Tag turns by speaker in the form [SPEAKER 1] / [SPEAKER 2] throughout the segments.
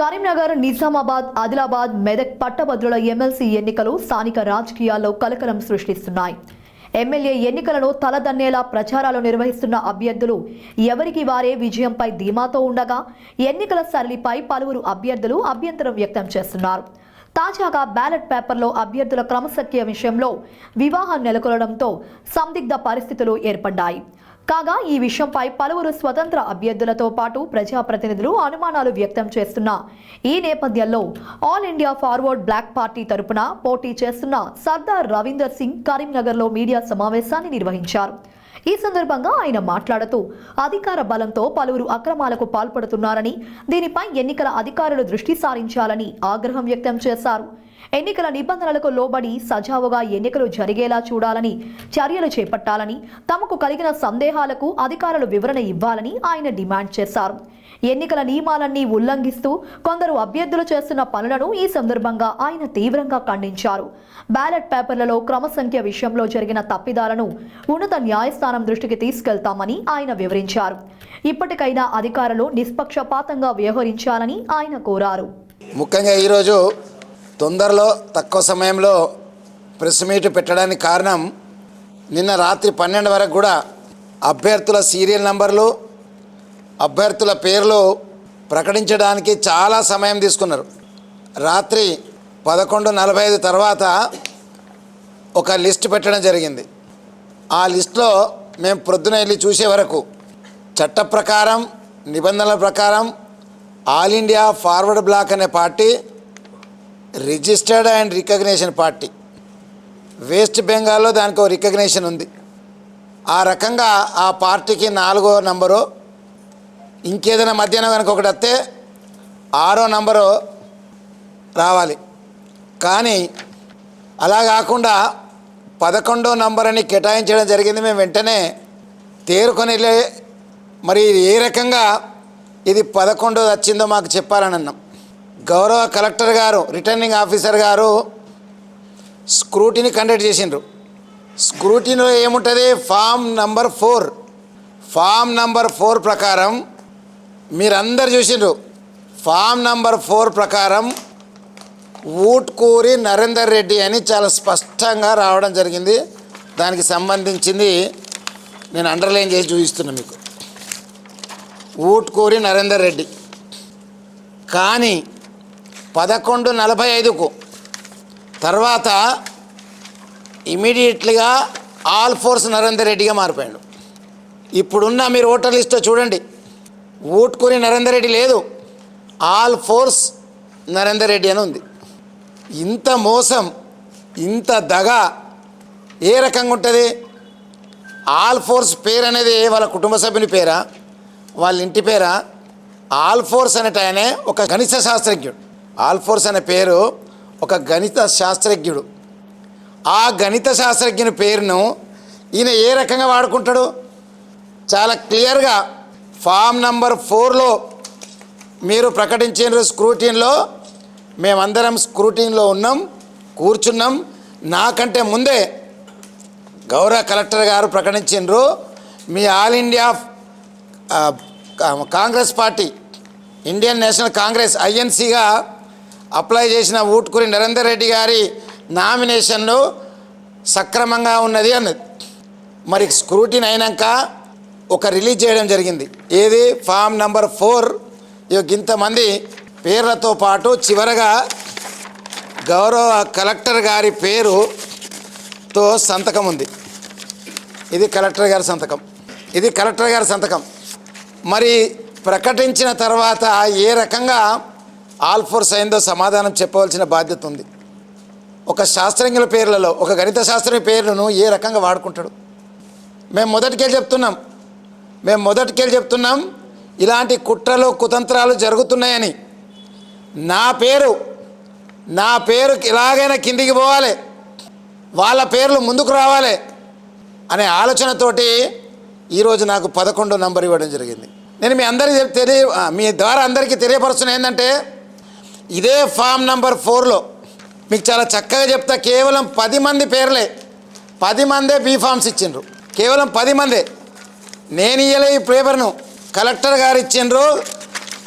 [SPEAKER 1] కరీంనగర్ నిజామాబాద్ ఆదిలాబాద్ మెదక్ పట్టభద్రుల ఎమ్మెల్సీ ఎన్నికలు స్థానిక రాజకీయాల్లో కలకలం సృష్టిస్తున్నాయి. ఎమ్మెల్యే ఎన్నికలను తలదన్నేలా ప్రచారాలు నిర్వహిస్తున్న అభ్యర్థులు ఎవరికి వారే విజయంపై ధీమాతో ఉండగా ఎన్నికల సరళిపై పలువురు అభ్యర్థులు అభ్యంతరం వ్యక్తం చేస్తున్నారు. తాజాగా బ్యాలెట్ పేపర్లో అభ్యర్థుల క్రమశక్య విషయంలో వివాహం నెలకొనడంతో సందిగ్ధ పరిస్థితులు ఏర్పడ్డాయి. కాగా ఈ విషయంపై పలువురు స్వతంత్ర అభ్యర్థులతో పాటు ప్రజాప్రతినిధులు అనుమానాలు వ్యక్తం చేస్తున్న ఈ నేపథ్యంలో All India Forward Bloc party తరపున పోటీ చేస్తున్న సర్దార్ రవీందర్ సింగ్ కరీంనగర్లో మీడియా సమావేశాన్ని నిర్వహించారు. ఈ సందర్భంగా ఆయన మాట్లాడుతూ అధికార బలంతో పలువురు అక్రమాలకు పాల్పడుతున్నారని దీనిపై ఎన్నికల అధికారులు దృష్టి సారించాలని ఆగ్రహం వ్యక్తం చేశారు. ఎన్నికల నిబంధనలకు లోబడి సజావుగా ఎన్నికలు జరిగేలా చూడాలని చర్యలు చేపట్టాలని తమకు కలిగిన సందేహాలకు అధికారులు వివరణ ఇవ్వాలని ఆయన డిమాండ్ చేశారు. ఎన్నికల నియమాలన్నీ ఉల్లంఘిస్తూ కొందరు అభ్యర్థులు చేస్తున్న పనులను ఈ సందర్భంగా ఆయన తీవ్రంగా ఖండించారు. బ్యాలెట్ పేపర్లలో క్రమసంఖ్య విషయంలో జరిగిన తప్పిదాలను ఉన్నత న్యాయస్థానం దృష్టికి తీసుకెళ్తామని ఆయన వివరించారు. ఇప్పటికైనా అధికారులు నిష్పక్షపాతంగా వ్యవహరించాలని ఆయన కోరారు.
[SPEAKER 2] ముఖ్యంగా ఈరోజు తొందరలో తక్కువ సమయంలో ప్రెస్ మీట్ పెట్టడానికి కారణం నిన్న రాత్రి పన్నెండు వరకు కూడా అభ్యర్థుల సీరియల్ నంబర్లు అభ్యర్థుల పేర్లు ప్రకటించడానికి చాలా సమయం తీసుకున్నారు. రాత్రి పదకొండు నలభై ఐదు తర్వాత ఒక లిస్ట్ పెట్టడం జరిగింది. ఆ లిస్ట్లో మేము ప్రొద్దున వెళ్ళి చూసే వరకు చట్ట ప్రకారం నిబంధనల ప్రకారం ఆల్ ఇండియా ఫార్వర్డ్ బ్లాక్ అనే party registered and recognition party. West బెంగాల్లో దానికి ఒక రికగ్నేషన్ ఉంది. ఆ రకంగా ఆ పార్టీకి నాలుగో నంబరు ఇంకేదైనా మధ్యాహ్నం కనుక ఒకటి వస్తే ఆరో నంబరు రావాలి. కానీ అలా కాకుండా పదకొండో నంబర్ అని కేటాయించడం జరిగింది. మేము వెంటనే తేరుకొని వెళ్ళే మరి ఏ రకంగా ఇది పదకొండోది వచ్చిందో మాకు చెప్పాలని అన్నాం. గౌరవ కలెక్టర్ గారు రిటర్నింగ్ ఆఫీసర్ గారు స్క్రూటీని కండక్ట్ చేసిండ్రు. స్క్రూటీలో ఏముంటుంది? Form number four. Form number four ప్రకారం మీరందరు చూసిండ్రు. ఫామ్ నంబర్ ఫోర్ ప్రకారం ఊట్కూరి నరేందర్ రెడ్డి అని చాలా స్పష్టంగా రావడం జరిగింది. దానికి సంబంధించింది నేను అండర్లైన్ చేసి చూపిస్తున్నా మీకు. ఊట్కూరి నరేందర్ రెడ్డి. కానీ పదకొండు నలభై ఐదుకు తర్వాత ఇమీడియట్లీగా ఆల్ ఫోర్స్ నరేందర్ రెడ్డిగా మారిపోయాడు. ఇప్పుడున్న మీరు ఓటర్ లిస్ట్లో చూడండి. ఓట్కొని నరేందర్ రెడ్డి లేదు. ఆల్ ఫోర్స్ నరేందర్ రెడ్డి అని ఉంది. ఇంత మోసం ఇంత దగ ఏ రకంగా ఉంటుంది? ఆల్ ఫోర్స్ పేరు అనేది వాళ్ళ కుటుంబ సభ్యుని పేరా? వాళ్ళ ఇంటి పేరా? ఆల్ ఫోర్స్ అనేట ఆయనే ఒక గణిత శాస్త్రజ్ఞుడు. ఆల్ ఫోర్స్ అనే పేరు ఒక గణిత శాస్త్రజ్ఞుడు. ఆ గణిత శాస్త్రజ్ఞుని పేరును ఈయన ఏ రకంగా వాడుకుంటాడు? చాలా క్లియర్గా ఫామ్ నంబర్ ఫోర్లో మీరు ప్రకటించిన స్క్రూటీన్లో మేమందరం స్క్రూటీన్లో ఉన్నాం కూర్చున్నాం. నాకంటే ముందే గౌరవ కలెక్టర్ గారు ప్రకటించారు మీ ఆల్ ఇండియా కా- Congress party Indian National Congress ఐఎన్సీగా apply చేసిన ఊట్కూరి నరేందర్ రెడ్డి గారి నామినేషన్లు సక్రమంగా ఉన్నది అన్నది. మరి స్క్రూటీన్ అయినాక ఒక రిలీజ్ చేయడం జరిగింది. ఏది? Form number four. ఇక ఇంతమంది పేర్లతో పాటు చివరగా గౌరవ కలెక్టర్ గారి పేరుతో సంతకం ఉంది. ఇది కలెక్టర్ గారి సంతకం. ఇది కలెక్టర్ గారి సంతకం. మరి ప్రకటించిన తర్వాత ఏ రకంగా ఆల్ ఫోర్స్ అయిందో సమాధానం చెప్పవలసిన బాధ్యత ఉంది? ఒక శాస్త్రజ్ఞుల పేర్లలో ఒక గణిత శాస్త్రజ్ఞ పేర్లను ఏ రకంగా వాడుకుంటాడు? మేము మొదటికే చెప్తున్నాం మేము మొదటికెళ్ళి చెప్తున్నాం ఇలాంటి కుట్రలు కుతంత్రాలు జరుగుతున్నాయని. నా పేరు నా పేరు ఎలాగైనా కిందికి పోవాలి వాళ్ళ పేర్లు ముందుకు రావాలి అనే ఆలోచనతోటి ఈరోజు నాకు పదకొండో నంబర్ ఇవ్వడం జరిగింది. నేను మీ అందరికీ తెలియ మీ ద్వారా అందరికీ తెలియపరుస్తున్న ఏంటంటే ఇదే ఫామ్ నంబర్ ఫోర్లో మీకు చాలా చక్కగా చెప్తా కేవలం పది మంది పేర్లే పది మందే బీఫామ్స్ ఇచ్చిండ్రు. కేవలం పది మందే. నేను ఇయ్యలే ఈ పేపర్ను. కలెక్టర్ గారు ఇచ్చిండ్రు.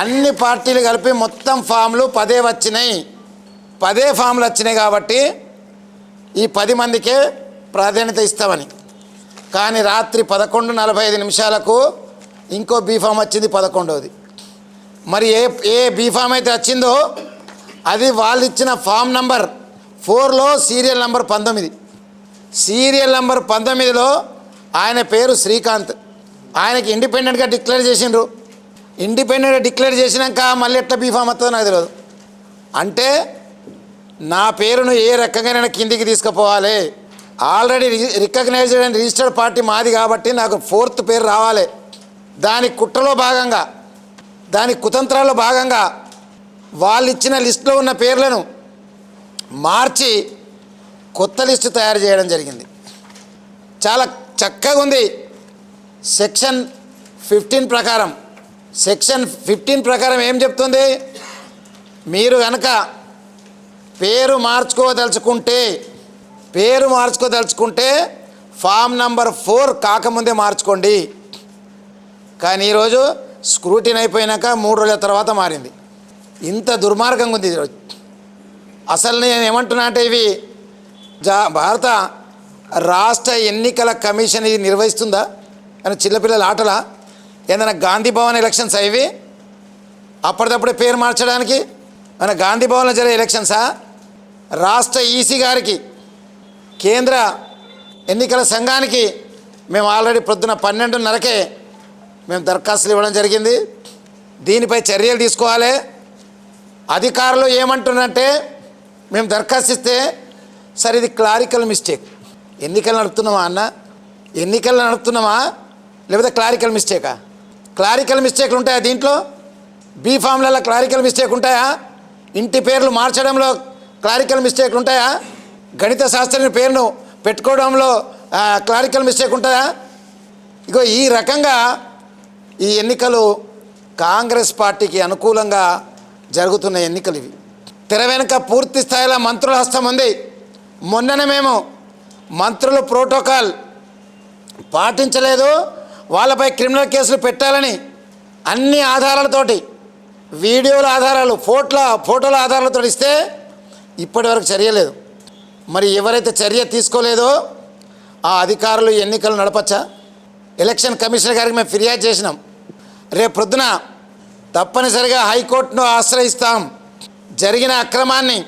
[SPEAKER 2] అన్ని పార్టీలు కలిపి మొత్తం ఫామ్లు పదే వచ్చినాయి. పదే ఫామ్లు వచ్చినాయి కాబట్టి ఈ పది మందికే ప్రాధాన్యత ఇస్తామని. కానీ రాత్రి పదకొండు నలభై ఐదు నిమిషాలకు ఇంకో బీఫామ్ వచ్చింది పదకొండవది మరి ఏ ఏ బీఫామ్ అయితే వచ్చిందో అది వాళ్ళు ఇచ్చిన ఫామ్ నంబర్ ఫోర్లో సీరియల్ నంబర్ పంతొమ్మిది. సీరియల్ నంబర్ పంతొమ్మిదిలో ఆయన పేరు శ్రీకాంత్. ఆయనకి ఇండిపెండెంట్గా డిక్లేర్ చేసిండ్రు. ఇండిపెండెంట్గా డిక్లేర్ చేసినాక మళ్ళీ ఎట్లా బీఫామ్ వస్తుందో నాకు తెలియదు అంటే నా పేరును ఏ రకంగా కిందికి తీసుకుపోవాలి. Already recognised and registered party మాది కాబట్టి నాకు ఫోర్త్ పేరు రావాలి. దాని కుట్రలో భాగంగా దాని కుతంత్రాల్లో భాగంగా వాళ్ళు ఇచ్చిన లిస్టులో ఉన్న పేర్లను మార్చి కొత్త లిస్టు తయారు చేయడం జరిగింది. చాలా చక్కగా ఉంది. సెక్షన్ ఫిఫ్టీన్ ప్రకారం సెక్షన్ ఫిఫ్టీన్ ప్రకారం ఏం చెప్తుంది? మీరు కనుక పేరు మార్చుకోదలుచుకుంటే పేరు మార్చుకోదలుచుకుంటే ఫామ్ నంబర్ ఫోర్ కాకముందే మార్చుకోండి. కానీ ఈరోజు స్క్రూటిన్ అయిపోయినాక మూడు రోజుల తర్వాత మారింది. ఇంత దుర్మార్గంగా ఉంది ఈరోజు. అసలు నేను ఏమంటున్నా అంటే ఇవి జా భారత రాష్ట్ర ఎన్నికల కమిషన్ ఇది నిర్వహిస్తుందా? అని చిన్నపిల్లల ఆటలా? ఏదైనా గాంధీ భవన్ ఎలక్షన్స్ అవి అప్పటిదప్పుడే పేరు మార్చడానికి? మన గాంధీ భవన్లో జరిగే ఎలక్షన్సా రాష్ట్ర ఈసీ గారికి కేంద్ర ఎన్నికల సంఘానికి మేము ఆల్రెడీ ప్రొద్దున పన్నెండున్నరకే మేము దరఖాస్తులు ఇవ్వడం జరిగింది. దీనిపై చర్యలు తీసుకోవాలి. అధికారులు ఏమంటున్నారంటే మేము దరఖాస్తు ఇస్తే సరే ఇది క్లారికల్ మిస్టేక్. ఎన్నికలు నడుపుతున్నామా అన్న? ఎన్నికలు నడుపుతున్నామా? లేకపోతే క్లారికల్ మిస్టేకా? క్లారికల్ మిస్టేక్లు ఉంటాయా దీంట్లో? బీ ఫామ్లలో క్లారికల్ మిస్టేక్ ఉంటాయా? ఇంటి పేర్లు మార్చడంలో క్లారికల్ మిస్టేక్లు ఉంటాయా? గణిత శాస్త్రం పేరును పెట్టుకోవడంలో క్లారికల్ మిస్టేక్ ఉంటాయా ఇగో ఈ రకంగా ఈ ఎన్నికలు కాంగ్రెస్ పార్టీకి అనుకూలంగా జరుగుతున్న ఎన్నికలు ఇవి. తెర వెనుక పూర్తి స్థాయిలో మంత్రుల హస్తం ఉంది. మొన్ననే మేము మంత్రులు ప్రోటోకాల్ పాటించలేదు. వాళ్ళపై క్రిమినల్ కేసులు పెట్టాలని అన్ని ఆధారాలతోటి వీడియోల ఆధారాలు ఫోటోల ఫోటోల ఆధారాలతో ఇస్తే ఇప్పటివరకు చర్య లేదు. మరి ఎవరైతే చర్య తీసుకోలేదో ఆ అధికారులు ఎన్నికలు నడపచ్చా? ఎలక్షన్ కమిషనర్ గారికి మేము ఫిర్యాదు చేసినాం. రేపు ప్రొద్దున తప్పనిసరిగా హైకోర్టును ఆశ్రయిస్తాం. జరిగిన అక్రమాన్ని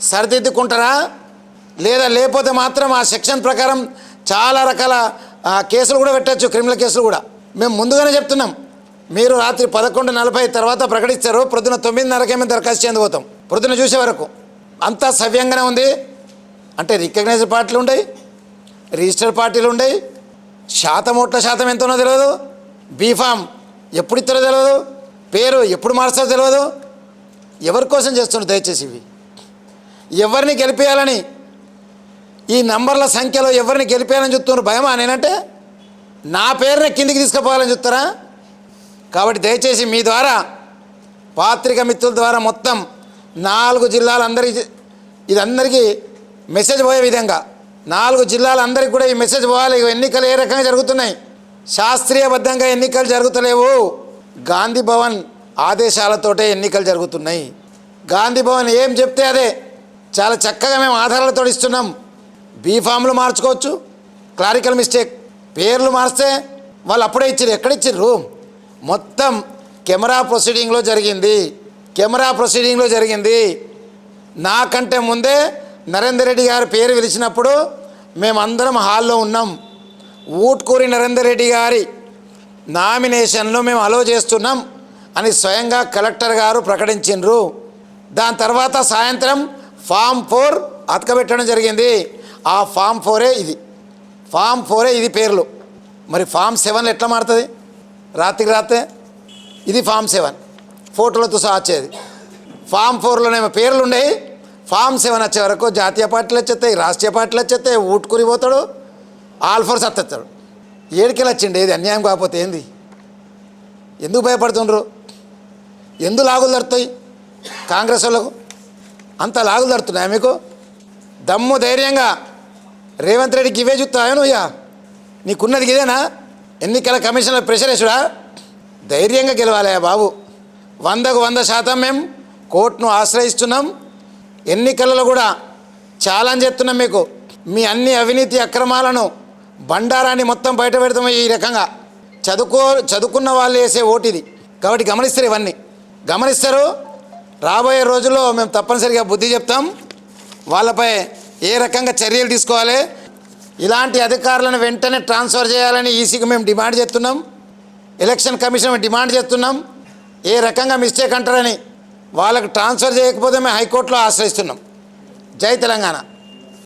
[SPEAKER 2] సరిదిద్దుకుంటారా? లేదా లేకపోతే మాత్రం ఆ సెక్షన్ ప్రకారం చాలా రకాల కేసులు కూడా పెట్టచ్చు క్రిమినల్ కేసులు కూడా. మేము ముందుగానే చెప్తున్నాం. మీరు రాత్రి పదకొండు నలభై తర్వాత ప్రకటిస్తారు ప్రొద్దున తొమ్మిదిన్నరకే మేము దరఖాస్తు చెందిపోతాం ప్రొద్దున చూసే వరకు. అంతా సవ్యంగానే ఉంది. అంటే రికగ్నైజ్డ్ పార్టీలు ఉన్నాయి రిజిస్టర్డ్ పార్టీలు ఉన్నాయి శాతం ఓట్ల శాతం ఎంతనో తెలియదు బీఫామ్ ఎప్పుడు ఇస్తారో తెలియదు పేరు ఎప్పుడు మారుస్తారో తెలియదు ఎవరి కోసం చేస్తున్నారు దయచేసి ఇవి? ఎవరిని గెలిపేయాలని ఈ నంబర్ల సంఖ్యలో ఎవరిని గెలిపానని చెప్తున్నారు? భయమా? నేనంటే నా పేరుని కిందికి తీసుకుపోవాలని చూస్తారా కాబట్టి దయచేసి మీ ద్వారా పాత్రిక మిత్రుల ద్వారా మొత్తం నాలుగు జిల్లాలందరికీ ఇది అందరికీ మెసేజ్ పోయే విధంగా నాలుగు జిల్లాలందరికీ కూడా ఈ మెసేజ్ పోవాలి. ఎన్నికలు ఏ రకంగా జరుగుతున్నాయి? శాస్త్రీయబద్ధంగా ఎన్నికలు జరుగుతలేవు. గాంధీ భవన్ ఆదేశాలతోటే ఎన్నికలు జరుగుతున్నాయి. గాంధీ భవన్ ఏం చెప్తే అదే. చాలా చక్కగా మేము ఆధారాలతో ఇస్తున్నాం. బీఫామ్లు మార్చుకోవచ్చు. క్లారికల్ మిస్టేక్ పేర్లు మార్స్తే వాళ్ళు అప్పుడే ఇచ్చారు. ఎక్కడ ఇచ్చిర్రు మొత్తం కెమెరా ప్రొసీడింగ్లో జరిగింది. కెమెరా ప్రొసీడింగ్లో జరిగింది. నాకంటే ముందే నరేందర్ రెడ్డి గారి పేరు పిలిచినప్పుడు మేమందరం హాల్లో ఉన్నాం. ఊట్కూరి నరేందర్ రెడ్డి గారి నామినేషన్లో మేము అలో చేస్తున్నాం అని స్వయంగా కలెక్టర్ గారు ప్రకటించిండ్రు. దాని తర్వాత సాయంత్రం ఫామ్ ఫోర్ అతకబెట్టడం జరిగింది. ఆ ఫామ్ ఫోరే ఇది. ఫామ్ ఫోరే ఇది పేర్లు. మరి ఫామ్ సెవెన్ ఎట్లా మారుతుంది? రాత్రికి రాత్రే? ఇది ఫామ్ సెవెన్. ఫోటోలతో సహా వచ్చేది. ఫామ్ ఫోర్లోనేమో పేర్లు ఉండేవి ఫామ్ సెవెన్ వచ్చే వరకు జాతీయ పార్టీలు వచ్చేస్తాయి రాష్ట్రీయ పార్టీలు వచ్చేస్తాయి ఊటుకురి పోతాడు ఆల్ఫోర్స్ అత్తెత్తాడు అత్తేస్తాడు ఏడికెళ్ళి వచ్చిండి? ఏది అన్యాయం కాకపోతే ఏంది? ఎందుకు భయపడుతుండ్రు? ఎందు లాగులు దొరుకుతాయి కాంగ్రెస్ వాళ్ళకు? అంత లాగులు దొరుకుతున్నాయా మీకు? దమ్ము ధైర్యంగా రేవంత్ రెడ్డికి ఇవే చూస్తావా? నువ్వు నీకున్నది ఇదేనా? ఎన్నికల కమిషన్ల ప్రెషర్ వేసుడా? ధైర్యంగా గెలవాలి బాబు. వందకు వంద శాతం మేము కోర్టును ఆశ్రయిస్తున్నాం. ఎన్నికలలో కూడా ఛాలెంజ్ చేస్తున్నాం మీకు. మీ అన్ని అవినీతి అక్రమాలను బండారాన్ని మొత్తం బయట పెడతాం ఈ రకంగా. చదువుకో చదువుకున్న వాళ్ళు వేసే ఓటిది కాబట్టి గమనిస్తారు ఇవన్నీ. గమనిస్తారు. రాబోయే రోజుల్లో మేము తప్పనిసరిగా బుద్ధి చెప్తాం. వాళ్ళపై ఏ రకంగా చర్యలు తీసుకోవాలి? ఇలాంటి అధికారులను వెంటనే ట్రాన్స్ఫర్ చేయాలని ఈసీకి మేము డిమాండ్ చేస్తున్నాం. ఎలక్షన్ కమిషన్ డిమాండ్ చేస్తున్నాం. ఏ రకంగా మిస్టేక్ అంటారని వాళ్ళకు ట్రాన్స్ఫర్ చేయకపోతే మేము హైకోర్టులో ఆశ్రయిస్తున్నాం. జై తెలంగాణ.